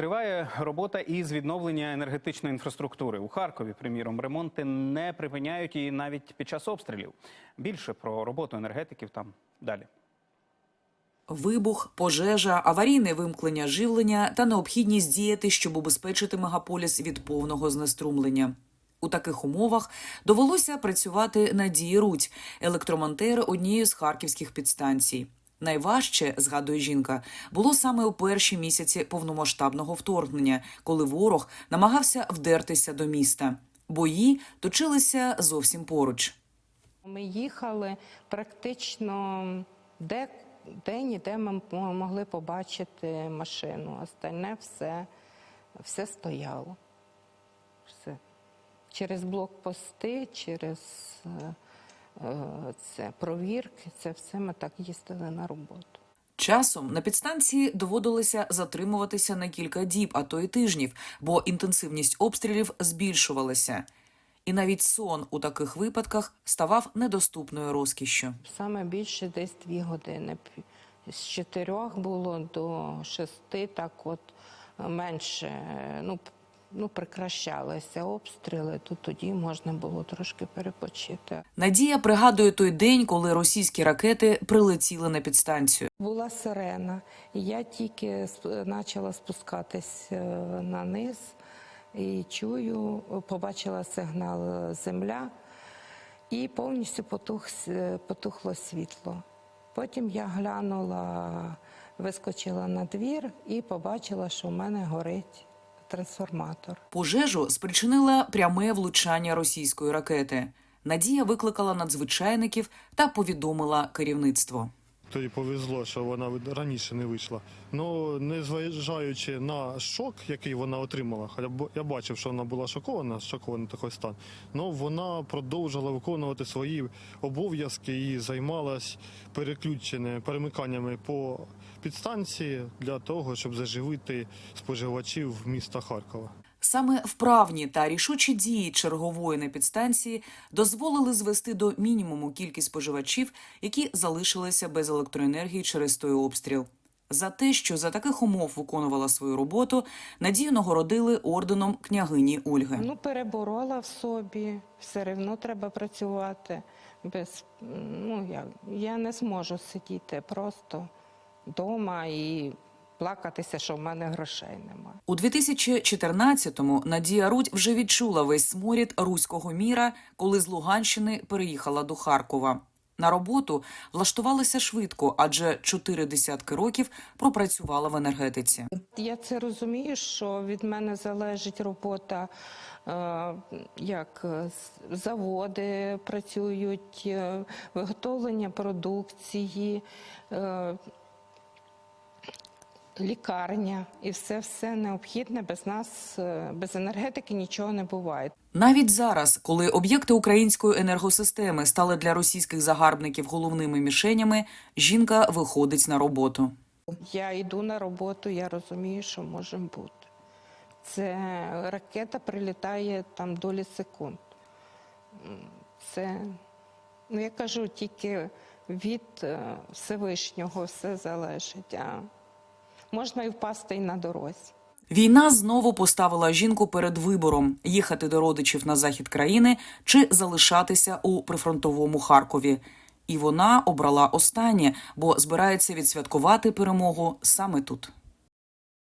Триває робота із відновлення енергетичної інфраструктури у Харкові. Приміром, ремонти не припиняють і навіть під час обстрілів. Більше про роботу енергетиків там далі. Вибух, пожежа, аварійне вимкнення живлення та необхідність діяти, щоб убезпечити мегаполіс від повного знеструмлення. У таких умовах довелося працювати Надії Рудь, електромонтери однієї з харківських підстанцій. Найважче, згадує жінка, було саме у перші місяці повномасштабного вторгнення, коли ворог намагався вдертися до міста. Бої точилися зовсім поруч. Ми їхали практично де, де-ніде ми могли побачити машину. Остальне все, все стояло. Все. Через блокпости, через е, це, провірки, це все ми так їздили на роботу. Часом на підстанції доводилося затримуватися на кілька діб, а то й тижнів, бо інтенсивність обстрілів збільшувалася. І навіть сон у таких випадках ставав недоступною розкішшю. Саме більше десь дві години. З чотирьох було до шести, так от е, менше. е, Ну, ну, прикращалися обстріли, то тоді можна було трошки перепочити. Надія пригадує той день, коли російські ракети прилетіли на підстанцію. Була сирена, і я тільки почала спускатись е, на низ і чую, побачила сигнал е, земля, і повністю потух, потухло світло. Потім я глянула, вискочила на двір і побачила, що в мене горить трансформатор. Пожежу спричинила пряме влучання російської ракети. Надія викликала надзвичайників та повідомила керівництво. Тоді повезло, що вона раніше не вийшла. Ну, незважаючи на шок, який вона отримала, хоча я бачив, що вона була шокована, шокований такий стан. Ну вона продовжила виконувати свої обов'язки і займалась переключеними перемиканнями по підстанції для того, щоб заживити споживачів міста Харкова. Саме вправні та рішучі дії чергової на підстанції дозволили звести до мінімуму кількість споживачів, які залишилися без електроенергії через той обстріл. За те, що за таких умов виконувала свою роботу, Надію нагородили орденом княгині Ольги. Ну, переборола в собі, все одно треба працювати. Без, ну, я, я не зможу сидіти просто вдома і плакатися, що в мене грошей немає. У 2014-му Надія Рудь вже відчула весь сморід руського міра, коли з Луганщини переїхала до Харкова. На роботу влаштувалася швидко, адже чотири десятки років пропрацювала в енергетиці. Я це розумію, що від мене залежить робота, е, як е, заводи працюють, е, виготовлення продукції, лікарня і все все необхідне без нас, е, без енергетики нічого не буває. Навіть зараз, коли об'єкти української енергосистеми стали для російських загарбників головними мішенями, жінка виходить на роботу. Я йду на роботу, я розумію, що може бути. Це ракета прилітає там долі секунд. Це, ну я кажу, тільки від е, Всевишнього все залежить. А можна і впасти і на дорозі. Війна знову поставила жінку перед вибором їхати до родичів на захід країни чи залишатися у прифронтовому Харкові. І вона обрала останнє, бо збирається відсвяткувати перемогу саме тут.